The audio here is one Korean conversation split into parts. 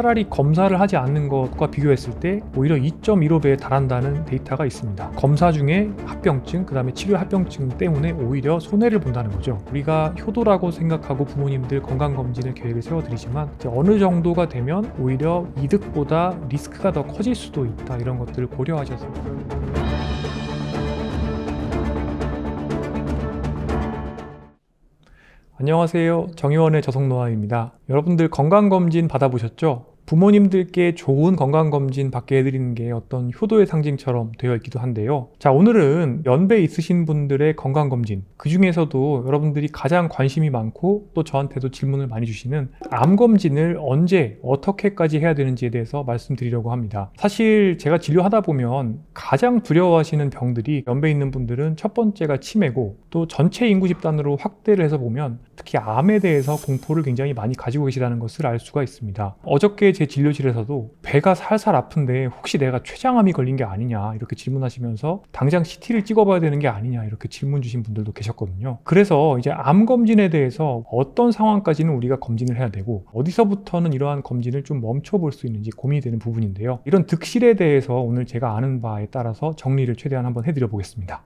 차라리 검사를 하지 않는 것과 비교했을 때 오히려 2.15배에 달한다는 데이터가 있습니다. 검사 중에 합병증, 그 다음에 치료 합병증 때문에 오히려 손해를 본다는 거죠. 우리가 효도라고 생각하고 부모님들 건강검진을 계획을 세워드리지만 어느 정도가 되면 오히려 이득보다 리스크가 더 커질 수도 있다 이런 것들을 고려하셔서 안녕하세요. 정의원의 저성노아입니다. 여러분들 건강검진 받아보셨죠? 부모님들께 좋은 건강검진 받게 해드리는 게 어떤 효도의 상징처럼 되어 있기도 한데요. 자, 오늘은 연배 있으신 분들의 건강검진, 그 중에서도 여러분들이 가장 관심이 많고 또 저한테도 질문을 많이 주시는 암검진을 언제, 어떻게까지 해야 되는지에 대해서 말씀드리려고 합니다. 사실 제가 진료하다 보면 가장 두려워하시는 병들이 연배 있는 분들은 첫 번째가 치매고 또 전체 인구 집단으로 확대를 해서 보면 특히 암에 대해서 공포를 굉장히 많이 가지고 계시다는 것을 알 수가 있습니다. 어저께 제 진료실에서도 배가 살살 아픈데 혹시 내가 췌장암이 걸린 게 아니냐 이렇게 질문하시면서 당장 CT를 찍어봐야 되는 게 아니냐 이렇게 질문 주신 분들도 계셨거든요. 그래서 이제 암 검진에 대해서 어떤 상황까지는 우리가 검진을 해야 되고 어디서부터는 이러한 검진을 좀 멈춰볼 수 있는지 고민이 되는 부분인데요. 이런 득실에 대해서 오늘 제가 아는 바에 따라서 정리를 최대한 한번 해드려 보겠습니다.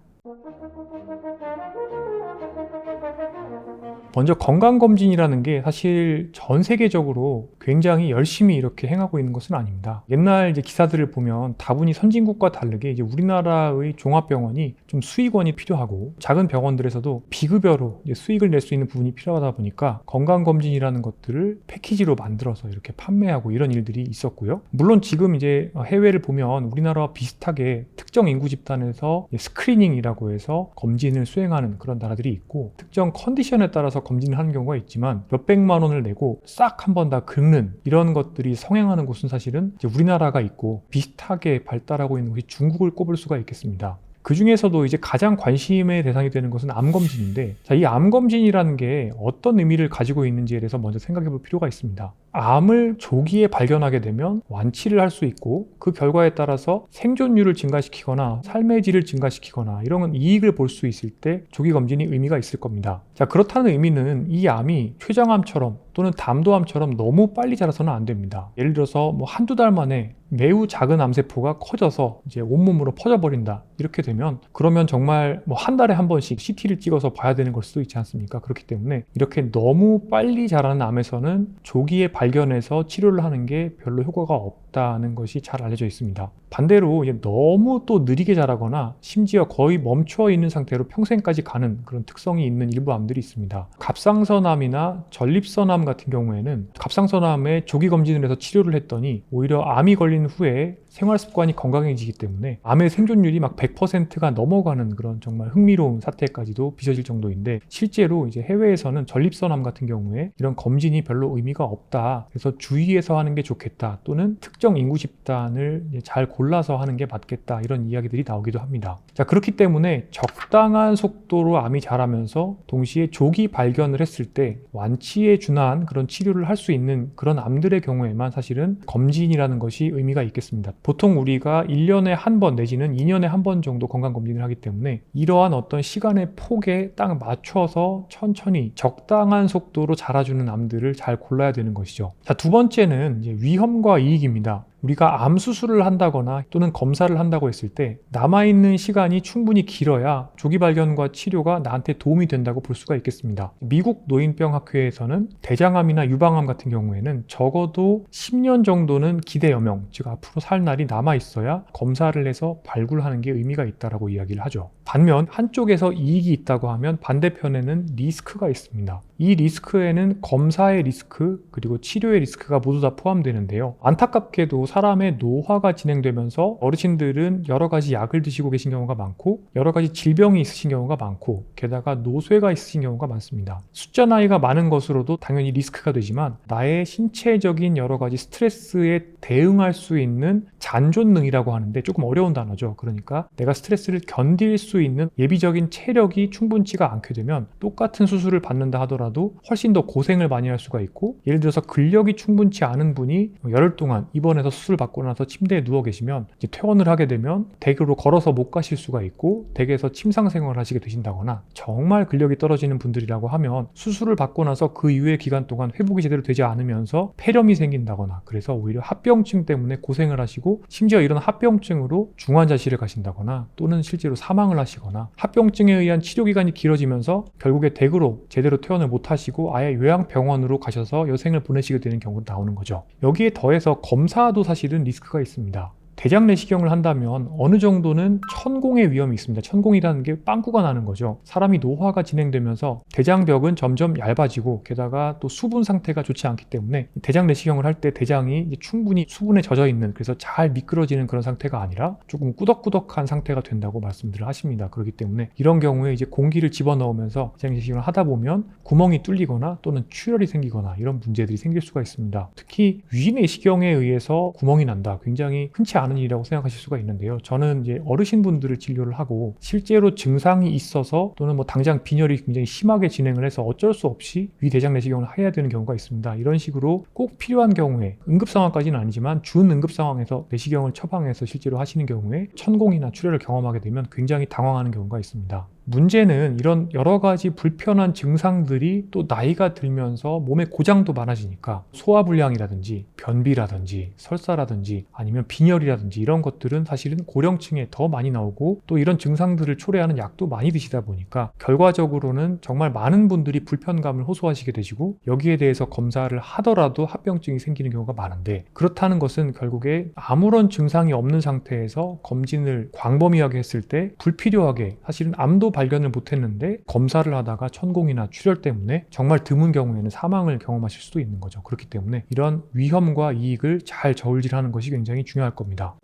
먼저 건강검진이라는 게 사실 전 세계적으로 굉장히 열심히 이렇게 행하고 있는 것은 아닙니다. 옛날 이제 기사들을 보면 다분히 선진국과 다르게 이제 우리나라의 종합병원이 좀 수익원이 필요하고 작은 병원들에서도 비급여로 수익을 낼 수 있는 부분이 필요하다 보니까 건강검진이라는 것들을 패키지로 만들어서 이렇게 판매하고 이런 일들이 있었고요. 물론 지금 이제 해외를 보면 우리나라와 비슷하게 특정 인구 집단에서 스크리닝이라고 해서 검진을 수행하는 그런 나라들이 있고 특정 컨디션에 따라서 검진을 하는 경우가 있지만 몇백만 원을 내고 싹 한 번 다 긁는 이런 것들이 성행하는 곳은 사실은 우리나라가 있고 비슷하게 발달하고 있는 곳이 중국을 꼽을 수가 있겠습니다. 그 중에서도 이제 가장 관심의 대상이 되는 것은 암검진인데, 자, 이 암검진이라는 게 어떤 의미를 가지고 있는지에 대해서 먼저 생각해 볼 필요가 있습니다. 암을 조기에 발견하게 되면 완치를 할 수 있고, 그 결과에 따라서 생존율을 증가시키거나 삶의 질을 증가시키거나 이런 이익을 볼 수 있을 때 조기 검진이 의미가 있을 겁니다. 자, 그렇다는 의미는 이 암이 췌장암처럼 또는 담도암처럼 너무 빨리 자라서는 안 됩니다. 예를 들어서 뭐 한두 달 만에 매우 작은 암세포가 커져서 이제 온몸으로 퍼져버린다. 이렇게 되면 그러면 정말 뭐 한 달에 한 번씩 CT를 찍어서 봐야 되는 걸 수도 있지 않습니까? 그렇기 때문에 이렇게 너무 빨리 자라는 암에서는 조기에 발견해서 치료를 하는 게 별로 효과가 없다는 것이 잘 알려져 있습니다. 반대로 너무 또 느리게 자라거나 심지어 거의 멈춰 있는 상태로 평생까지 가는 그런 특성이 있는 일부 암들이 있습니다. 갑상선암이나 전립선암 같은 경우에는 갑상선암에 조기 검진을 해서 치료를 했더니 오히려 암이 걸린 후에 생활 습관이 건강해지기 때문에 암의 생존율이 막 100%가 넘어가는 그런 정말 흥미로운 사태까지도 빚어질 정도인데 실제로 이제 해외에서는 전립선암 같은 경우에 이런 검진이 별로 의미가 없다. 그래서 주의해서 하는 게 좋겠다. 또는 특정 인구 집단을 잘 골라서 하는 게 맞겠다. 이런 이야기들이 나오기도 합니다. 자, 그렇기 때문에 적당한 속도로 암이 자라면서 동시에 조기 발견을 했을 때 완치에 준한 그런 치료를 할 수 있는 그런 암들의 경우에만 사실은 검진이라는 것이 의미가 있겠습니다. 보통 우리가 1년에 한 번 내지는 2년에 한 번 정도 건강검진을 하기 때문에 이러한 어떤 시간의 폭에 딱 맞춰서 천천히 적당한 속도로 자라주는 암들을 잘 골라야 되는 것이죠. 자, 두 번째는 위험과 이익입니다. 우리가 암 수술을 한다거나 또는 검사를 한다고 했을 때 남아있는 시간이 충분히 길어야 조기 발견과 치료가 나한테 도움이 된다고 볼 수가 있겠습니다. 미국 노인병학회에서는 대장암이나 유방암 같은 경우에는 적어도 10년 정도는 기대 여명, 즉 앞으로 살 날이 남아 있어야 검사를 해서 발굴하는 게 의미가 있다라고 이야기를 하죠. 반면 한쪽에서 이익이 있다고 하면 반대편에는 리스크가 있습니다. 이 리스크에는 검사의 리스크 그리고 치료의 리스크가 모두 다 포함되는데요. 안타깝게도 사람의 노화가 진행되면서 어르신들은 여러 가지 약을 드시고 계신 경우가 많고 여러 가지 질병이 있으신 경우가 많고 게다가 노쇠가 있으신 경우가 많습니다. 숫자 나이가 많은 것으로도 당연히 리스크가 되지만 나의 신체적인 여러 가지 스트레스에 대응할 수 있는 잔존능이라고 하는데 조금 어려운 단어죠. 그러니까 내가 스트레스를 견딜 수 있는 예비적인 체력이 충분치가 않게 되면 똑같은 수술을 받는다 하더라도 훨씬 더 고생을 많이 할 수가 있고 예를 들어서 근력이 충분치 않은 분이 열흘 동안 입원해서 수술 받고 나서 침대에 누워 계시면 퇴원을 하게 되면 댁으로 걸어서 못 가실 수가 있고 댁에서 침상 생활을 하시게 되신다거나 정말 근력이 떨어지는 분들이라고 하면 수술을 받고 나서 그 이후의 기간 동안 회복이 제대로 되지 않으면서 폐렴이 생긴다거나 그래서 오히려 합병증 때문에 고생을 하시고 심지어 이런 합병증으로 중환자실에 가신다거나 또는 실제로 사망을 하시거나 합병증에 의한 치료 기간이 길어지면서 결국에 댁으로 제대로 퇴원을 못 하시고 아예 요양병원으로 가셔서 여생을 보내시게 되는 경우도 나오는 거죠. 여기에 더해서 검사도 사실 은 리스크가 있습니다. 대장 내시경을 한다면 어느 정도는 천공의 위험이 있습니다. 천공이라는 게 빵꾸가 나는 거죠. 사람이 노화가 진행되면서 대장벽은 점점 얇아지고 게다가 또 수분 상태가 좋지 않기 때문에 대장 내시경을 할 때 대장이 충분히 수분에 젖어 있는 그래서 잘 미끄러지는 그런 상태가 아니라 조금 꾸덕꾸덕한 상태가 된다고 말씀들을 하십니다. 그렇기 때문에 이런 경우에 이제 공기를 집어넣으면서 대장 내시경을 하다 보면 구멍이 뚫리거나 또는 출혈이 생기거나 이런 문제들이 생길 수가 있습니다. 특히 위 내시경에 의해서 구멍이 난다. 굉장히 흔치 않은 일이라고 생각하실 수가 있는데요. 저는 이제 어르신분들을 진료를 하고 실제로 증상이 있어서 또는 뭐 당장 빈혈이 굉장히 심하게 진행을 해서 어쩔 수 없이 위대장 내시경을 해야 되는 경우가 있습니다. 이런 식으로 꼭 필요한 경우에 응급 상황까지는 아니지만 준 응급 상황에서 내시경을 처방해서 실제로 하시는 경우에 천공이나 출혈을 경험하게 되면 굉장히 당황하는 경우가 있습니다. 문제는 이런 여러 가지 불편한 증상들이 또 나이가 들면서 몸에 고장도 많아지니까 소화불량이라든지 변비라든지 설사라든지 아니면 빈혈이라든지 이런 것들은 사실은 고령층에 더 많이 나오고 또 이런 증상들을 초래하는 약도 많이 드시다 보니까 결과적으로는 정말 많은 분들이 불편감을 호소하시게 되시고 여기에 대해서 검사를 하더라도 합병증이 생기는 경우가 많은데 그렇다는 것은 결국에 아무런 증상이 없는 상태에서 검진을 광범위하게 했을 때 불필요하게 사실은 암도 발견을 못했는데 검사를 하다가 천공이나 출혈 때문에 정말 드문 경우에는 사망을 경험하실 수도 있는 거죠. 그렇기 때문에 이런 위험과 이익을 잘 저울질하는 것이 굉장히 중요할 겁니다.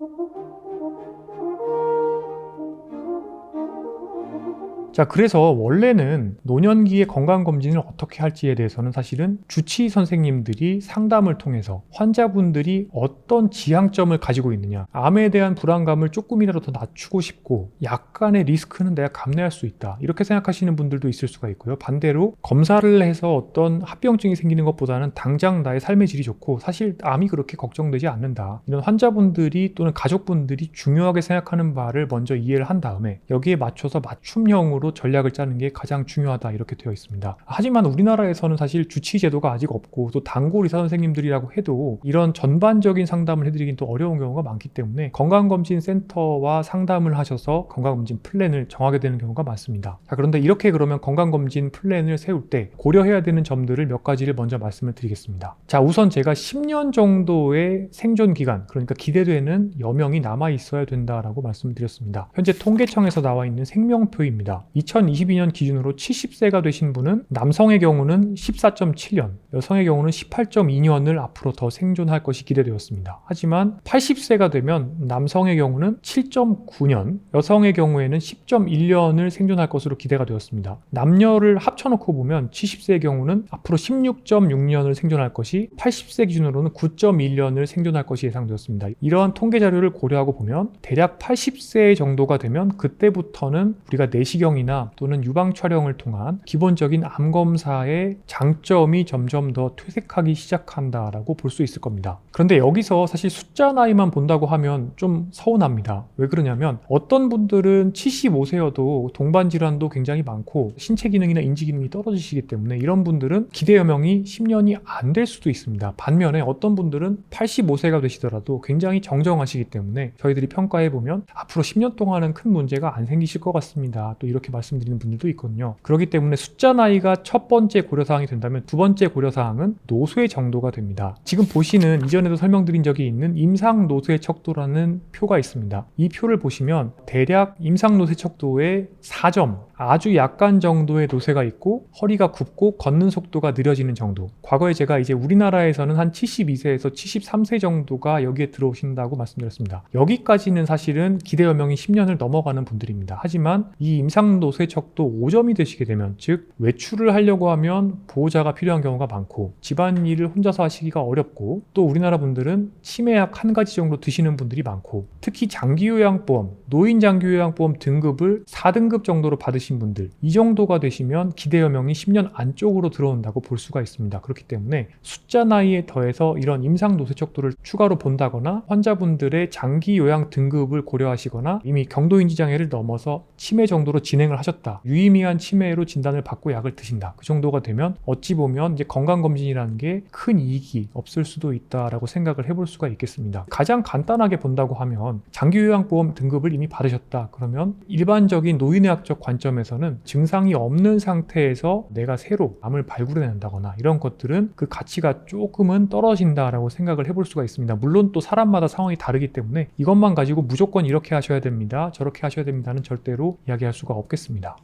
자, 그래서 원래는 노년기의 건강검진을 어떻게 할지에 대해서는 사실은 주치의 선생님들이 상담을 통해서 환자분들이 어떤 지향점을 가지고 있느냐, 암에 대한 불안감을 조금이라도 더 낮추고 싶고, 약간의 리스크는 내가 감내할 수 있다. 이렇게 생각하시는 분들도 있을 수가 있고요. 반대로 검사를 해서 어떤 합병증이 생기는 것보다는 당장 나의 삶의 질이 좋고, 사실 암이 그렇게 걱정되지 않는다. 이런 환자분들이 또는 가족분들이 중요하게 생각하는 바를 먼저 이해를 한 다음에 여기에 맞춰서 맞춤형으로 으로 전략을 짜는 게 가장 중요하다 이렇게 되어 있습니다. 하지만 우리나라에서는 사실 주치 제도가 아직 없고 또 단골 의사 선생님들이라고 해도 이런 전반적인 상담을 해드리긴 또 어려운 경우가 많기 때문에 건강검진 센터와 상담을 하셔서 건강검진 플랜을 정하게 되는 경우가 많습니다. 자, 그런데 이렇게 그러면 건강검진 플랜을 세울 때 고려해야 되는 점들을 몇 가지를 먼저 말씀을 드리겠습니다. 자, 우선 제가 10년 정도의 생존 기간, 그러니까 기대되는 여명이 남아 있어야 된다라고 말씀을 드렸습니다. 현재 통계청에서 나와 있는 생명표입니다. 2022년 기준으로 70세가 되신 분은 남성의 경우는 14.7년, 여성의 경우는 18.2년을 앞으로 더 생존할 것이 기대되었습니다. 하지만 80세가 되면 남성의 경우는 7.9년, 여성의 경우에는 10.1년을 생존할 것으로 기대가 되었습니다. 남녀를 합쳐놓고 보면 70세의 경우는 앞으로 16.6년을 생존할 것이 80세 기준으로는 9.1년을 생존할 것이 예상되었습니다. 이러한 통계 자료를 고려하고 보면 대략 80세 정도가 되면 그때부터는 우리가 내시경이 촬영이나 또는 유방 촬영을 통한 기본적인 암 검사의 장점이 점점 더 퇴색하기 시작한다라고 볼 수 있을 겁니다. 그런데 여기서 사실 숫자 나이만 본다고 하면 좀 서운합니다. 왜 그러냐면 어떤 분들은 75세여도 동반 질환도 굉장히 많고 신체 기능이나 인지 기능이 떨어지시기 때문에 이런 분들은 기대 여명이 10년이 안 될 수도 있습니다. 반면에 어떤 분들은 85세가 되시더라도 굉장히 정정하시기 때문에 저희들이 평가해 보면 앞으로 10년 동안은 큰 문제가 안 생기실 것 같습니다. 또 이렇게 이렇게 말씀드리는 분들도 있거든요. 그렇기 때문에 숫자 나이가 첫 번째 고려사항이 된다면 두 번째 고려사항은 노쇠 정도가 됩니다. 지금 보시는 이전에도 설명드린 적이 있는 임상 노쇠 척도라는 표가 있습니다. 이 표를 보시면 대략 임상 노쇠 척도의 4점 아주 약간 정도의 노쇠가 있고 허리가 굽고 걷는 속도가 느려지는 정도. 과거에 제가 이제 우리나라에서는 한 72세에서 73세 정도가 여기에 들어오신다고 말씀드렸습니다. 여기까지는 사실은 기대 여명이 10년을 넘어가는 분들입니다. 하지만 이 임상 노쇠 척도 5점이 되시게 되면 즉 외출을 하려고 하면 보호자가 필요한 경우가 많고 집안일을 혼자서 하시기가 어렵고 또 우리나라 분들은 치매약 한 가지 정도 드시는 분들이 많고 특히 장기요양보험, 노인 장기요양보험 등급을 4등급 정도로 받으시 되신 분들 이 정도가 되시면 기대여명이 10년 안쪽으로 들어온다고 볼 수가 있습니다. 그렇기 때문에 숫자 나이에 더해서 이런 임상 노쇠척도를 추가로 본다거나 환자분들의 장기 요양 등급을 고려하시거나 이미 경도인지 장애를 넘어서 치매 정도로 진행을 하셨다. 유의미한 치매로 진단을 받고 약을 드신다. 그 정도가 되면 어찌 보면 이제 건강검진이라는 게 큰 이익이 없을 수도 있다라고 생각을 해볼 수가 있겠습니다. 가장 간단하게 본다고 하면 장기요양보험 등급을 이미 받으셨다. 그러면 일반적인 노인의학적 관점에 서는 증상이 없는 상태에서 내가 새로 암을 발굴해낸다거나 이런 것들은 그 가치가 조금은 떨어진다라고 생각을 해볼 수가 있습니다. 물론 또 사람마다 상황이 다르기 때문에 이것만 가지고 무조건 이렇게 하셔야 됩니다. 저렇게 하셔야 됩니다는 절대로 이야기할 수가 없겠습니다.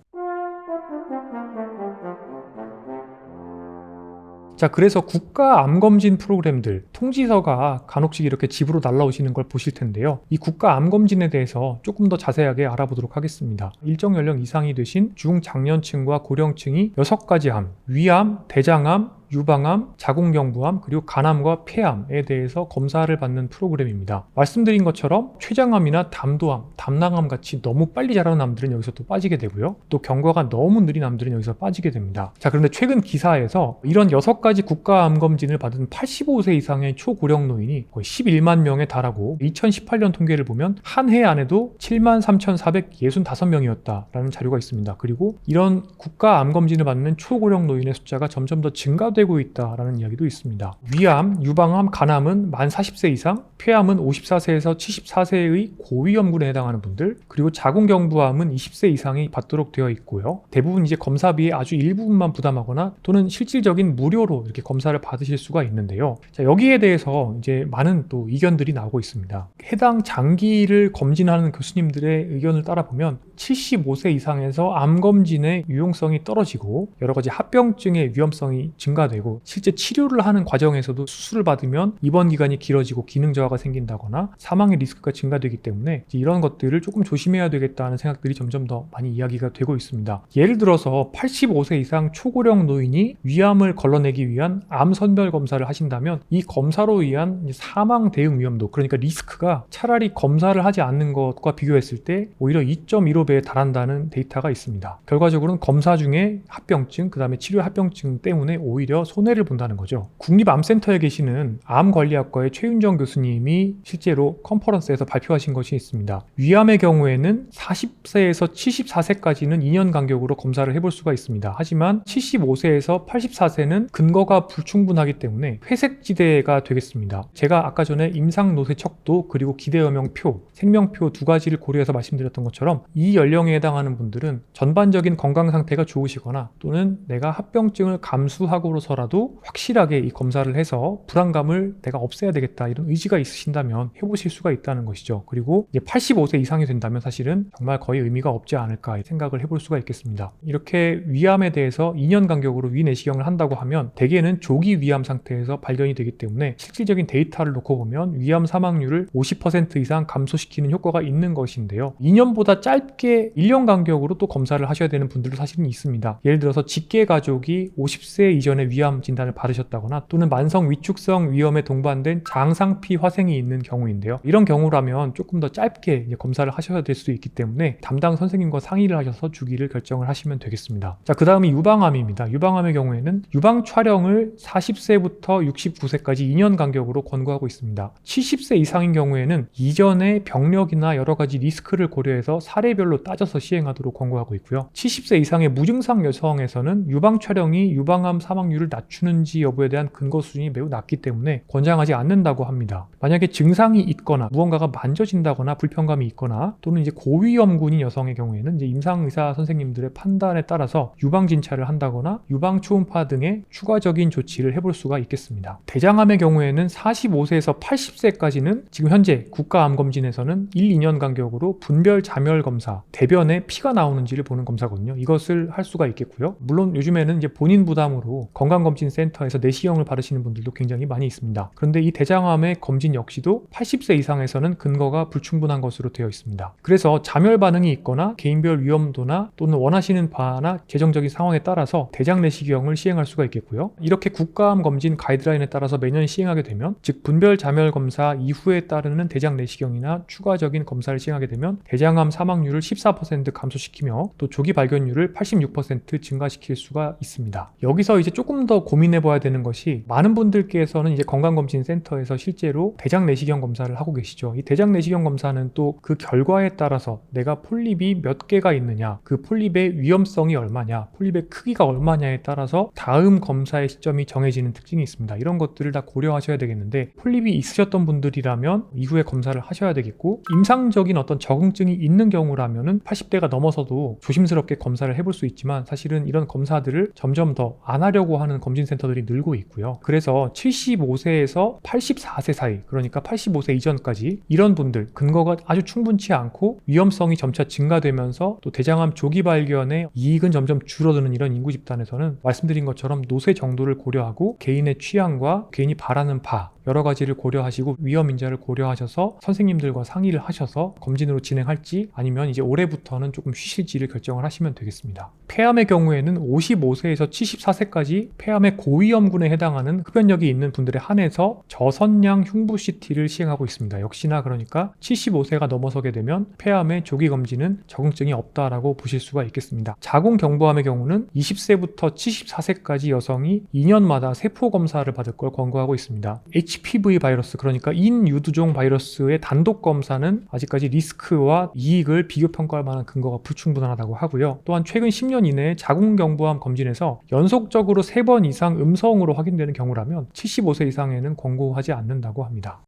자, 그래서 국가 암검진 프로그램들, 통지서가 간혹씩 이렇게 집으로 날라오시는 걸 보실 텐데요. 이 국가 암검진에 대해서 조금 더 자세하게 알아보도록 하겠습니다. 일정 연령 이상이 되신 중장년층과 고령층이 6가지 암, 위암, 대장암, 유방암, 자궁경부암, 그리고 간암과 폐암에 대해서 검사를 받는 프로그램입니다. 말씀드린 것처럼 췌장암이나 담도암, 담낭암 같이 너무 빨리 자라는 암들은 여기서 또 빠지게 되고요. 또 경과가 너무 느린 암들은 여기서 빠지게 됩니다. 자, 그런데 최근 기사에서 이런 6가지 국가 암 검진을 받은 85세 이상의 초고령 노인이 거의 11만 명에 달하고 2018년 통계를 보면 한 해 안에도 7만 3,465명이었다라는 자료가 있습니다. 그리고 이런 국가 암 검진을 받는 초고령 노인의 숫자가 점점 더 증가 되고 있다라는 이야기도 있습니다. 위암, 유방암, 간암은 만 40세 이상, 폐암은 54세에서 74세의 고위험군에 해당하는 분들, 그리고 자궁경부암은 20세 이상이 받도록 되어 있고요. 대부분 이제 검사비의 아주 일부분만 부담하거나 또는 실질적인 무료로 이렇게 검사를 받으실 수가 있는데요. 자, 여기에 대해서 이제 많은 또 의견들이 나오고 있습니다. 해당 장기를 검진하는 교수님들의 의견을 따라 보면 75세 이상에서 암 검진의 유용성이 떨어지고 여러 가지 합병증의 위험성이 증가 되고 실제 치료를 하는 과정에서도 수술을 받으면 입원 기간이 길어지고 기능 저하가 생긴다거나 사망의 리스크가 증가되기 때문에 이런 것들을 조금 조심해야 되겠다는 생각들이 점점 더 많이 이야기가 되고 있습니다. 예를 들어서 85세 이상 초고령 노인이 위암을 걸러내기 위한 암 선별 검사를 하신다면 이 검사로 의한 사망 대응 위험도 그러니까 리스크가 차라리 검사를 하지 않는 것과 비교했을 때 오히려 2.15배에 달한다는 데이터가 있습니다. 결과적으로는 검사 중에 합병증, 그 다음에 치료 합병증 때문에 오히려 손해를 본다는 거죠. 국립암센터에 계시는 암관리학과의 최윤정 교수님이 실제로 컨퍼런스에서 발표하신 것이 있습니다. 위암의 경우에는 40세에서 74세까지는 2년 간격으로 검사를 해볼 수가 있습니다. 하지만 75세에서 84세는 근거가 불충분하기 때문에 회색지대가 되겠습니다. 제가 아까 전에 임상노쇠 척도 그리고 기대여명표, 생명표 두 가지를 고려해서 말씀드렸던 것처럼 이 연령에 해당하는 분들은 전반적인 건강 상태가 좋으시거나 또는 내가 합병증을 감수하고서 라도 확실하게 이 검사를 해서 불안감을 내가 없애야 되겠다 이런 의지가 있으신다면 해보실 수가 있다는 것이죠. 그리고 이제 85세 이상이 된다면 사실은 정말 거의 의미가 없지 않을까 생각을 해볼 수가 있겠습니다. 이렇게 위암에 대해서 2년 간격으로 위내시경을 한다고 하면 대개는 조기 위암 상태에서 발견이 되기 때문에 실질적인 데이터를 놓고 보면 위암 사망률을 50% 이상 감소시키는 효과가 있는 것인데요. 2년보다 짧게 1년 간격으로 또 검사를 하셔야 되는 분들도 사실은 있습니다. 예를 들어서 직계 가족이 50세 이전에 위암 진단을 받으셨다거나 또는 만성 위축성 위험에 동반된 장상피 화생이 있는 경우인데요. 이런 경우라면 조금 더 짧게 검사를 하셔야 될 수도 있기 때문에 담당 선생님과 상의를 하셔서 주기를 결정을 하시면 되겠습니다. 자, 그 다음이 유방암입니다. 유방암의 경우에는 유방 촬영을 40세부터 69세까지 2년 간격으로 권고하고 있습니다. 70세 이상인 경우에는 이전의 병력이나 여러 가지 리스크를 고려해서 사례별로 따져서 시행하도록 권고하고 있고요. 70세 이상의 무증상 여성에서는 유방 촬영이 유방암 사망률을 낮추는지 여부에 대한 근거 수준이 매우 낮기 때문에 권장하지 않는다고 합니다. 만약에 증상이 있거나 무언가가 만져진다거나 불편감이 있거나 또는 이제 고위험군인 여성의 경우에는 이제 임상 의사 선생님들의 판단에 따라서 유방 진찰을 한다거나 유방 초음파 등의 추가적인 조치를 해볼 수가 있겠습니다. 대장암의 경우에는 45세에서 80세까지는 지금 현재 국가암검진에서는 1, 2년 간격으로 분별 자멸 검사, 대변에 피가 나오는지를 보는 검사거든요. 이것을 할 수가 있겠고요. 물론 요즘에는 이제 본인 부담으로 건강 건강검진센터에서 내시경을 받으시는 분들도 굉장히 많이 있습니다. 그런데 이 대장암의 검진 역시도 80세 이상에서는 근거가 불충분한 것으로 되어 있습니다. 그래서 자멸 반응이 있거나 개인별 위험도나 또는 원하시는 바나 재정적인 상황에 따라서 대장 내시경을 시행할 수가 있겠고요. 이렇게 국가암 검진 가이드라인에 따라서 매년 시행하게 되면 즉 분별 자멸 검사 이후에 따르는 대장 내시경이나 추가적인 검사를 시행하게 되면 대장암 사망률을 14% 감소시키며 또 조기 발견율을 86% 증가시킬 수가 있습니다. 여기서 이제 조금 더 고민해 봐야 되는 것이 많은 분들께서는 이제 건강검진센터에서 실제로 대장 내시경 검사를 하고 계시죠. 이 대장 내시경 검사는 또 그 결과에 따라서 내가 폴립이 몇 개가 있느냐, 그 폴립의 위험성이 얼마냐, 폴립의 크기가 얼마냐에 따라서 다음 검사의 시점이 정해지는 특징이 있습니다. 이런 것들을 다 고려하셔야 되겠는데 폴립이 있으셨던 분들이라면 이후에 검사를 하셔야 되겠고 임상적인 어떤 적응증이 있는 경우라면은 80대가 넘어서도 조심스럽게 검사를 해볼 수 있지만 사실은 이런 검사들을 점점 더 안 하려고 하는 검진센터들이 늘고 있고요. 그래서 75세에서 84세 사이, 그러니까 85세 이전까지 이런 분들 근거가 아주 충분치 않고 위험성이 점차 증가되면서 또 대장암 조기 발견의 이익은 점점 줄어드는 이런 인구 집단에서는 말씀드린 것처럼 노쇠 정도를 고려하고 개인의 취향과 개인이 바라는 바 여러 가지를 고려하시고 위험 인자를 고려하셔서 선생님들과 상의를 하셔서 검진으로 진행할지 아니면 이제 올해부터는 조금 쉬실지를 결정을 하시면 되겠습니다. 폐암의 경우에는 55세에서 74세까지 폐암의 고위험군에 해당하는 흡연력이 있는 분들에 한해서 저선량 흉부 CT를 시행하고 있습니다. 역시나 그러니까 75세가 넘어서게 되면 폐암의 조기 검진은 적응증이 없다라고 보실 수가 있겠습니다. 자궁 경부암의 경우는 20세부터 74세까지 여성이 2년마다 세포 검사를 받을 걸 권고하고 있습니다. HPV 바이러스 그러니까 인유두종 바이러스의 단독 검사는 아직까지 리스크와 이익을 비교 평가할 만한 근거가 불충분하다고 하고요. 또한 최근 10년 이내에 자궁경부암 검진에서 연속적으로 3번 이상 음성으로 확인되는 경우라면 75세 이상에는 권고하지 않는다고 합니다.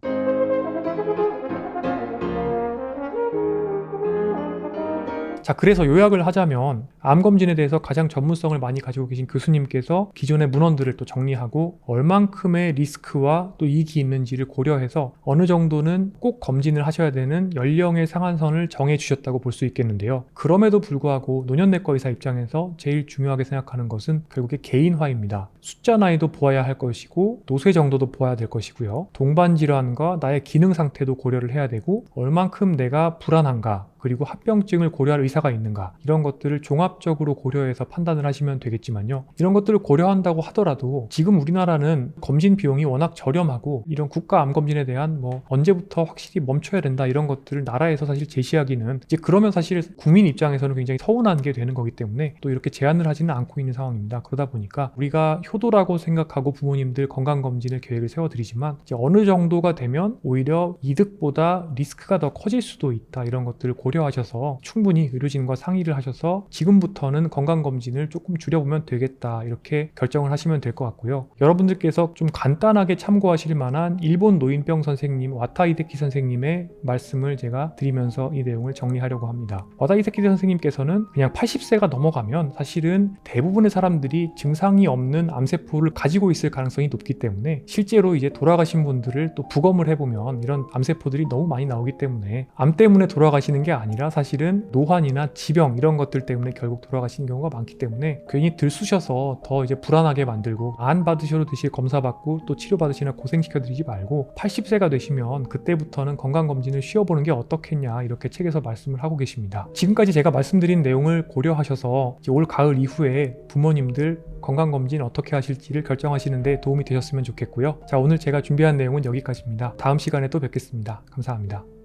자, 그래서 요약을 하자면 암 검진에 대해서 가장 전문성을 많이 가지고 계신 교수님께서 기존의 문헌들을 또 정리하고 얼만큼의 리스크와 또 이익이 있는지를 고려해서 어느 정도는 꼭 검진을 하셔야 되는 연령의 상한선을 정해 주셨다고 볼 수 있겠는데요. 그럼에도 불구하고 노년내과 의사 입장에서 제일 중요하게 생각하는 것은 결국에 개인화입니다. 숫자 나이도 보아야 할 것이고 노쇠 정도도 보아야 될 것이고요. 동반 질환과 나의 기능 상태도 고려를 해야 되고 얼만큼 내가 불안한가 그리고 합병증을 고려할 의사가 있는가 이런 것들을 종합적으로 고려해서 판단을 하시면 되겠지만요. 이런 것들을 고려한다고 하더라도 지금 우리나라는 검진 비용이 워낙 저렴하고 이런 국가 암 검진에 대한 뭐 언제부터 확실히 멈춰야 된다 이런 것들을 나라에서 사실 제시하기는 이제 그러면 사실 국민 입장에서는 굉장히 서운한 게 되는 거기 때문에 또 이렇게 제한을 하지는 않고 있는 상황입니다. 그러다 보니까 우리가 효도라고 생각하고 부모님들 건강 검진을 계획을 세워드리지만 이제 어느 정도가 되면 오히려 이득보다 리스크가 더 커질 수도 있다 이런 것들을 고 려하셔서 충분히 의료진과 상의를 하셔서 지금부터는 건강검진을 조금 줄여보면 되겠다 이렇게 결정을 하시면 될 것 같고요. 여러분들께서 좀 간단하게 참고하실 만한 일본 노인병 선생님 와타이데키 선생님의 말씀을 제가 드리면서 이 내용을 정리하려고 합니다. 와타이데키 선생님께서는 그냥 80세가 넘어가면 사실은 대부분의 사람들이 증상이 없는 암세포를 가지고 있을 가능성이 높기 때문에 실제로 이제 돌아가신 분들을 또 부검을 해보면 이런 암세포들이 너무 많이 나오기 때문에 암 때문에 돌아가시는 게 아니라 사실은 노환이나 지병 이런 것들 때문에 결국 돌아가시는 경우가 많기 때문에 괜히 들쑤셔서 더 이제 불안하게 만들고 안 받으셔도 되실 검사 받고 또 치료 받으시나 고생시켜 드리지 말고 80세가 되시면 그때부터는 건강검진을 쉬어보는 게 어떻겠냐 이렇게 책에서 말씀을 하고 계십니다. 지금까지 제가 말씀드린 내용을 고려하셔서 올 가을 이후에 부모님들 건강검진 어떻게 하실지를 결정하시는데 도움이 되셨으면 좋겠고요. 자, 오늘 제가 준비한 내용은 여기까지입니다. 다음 시간에 또 뵙겠습니다. 감사합니다.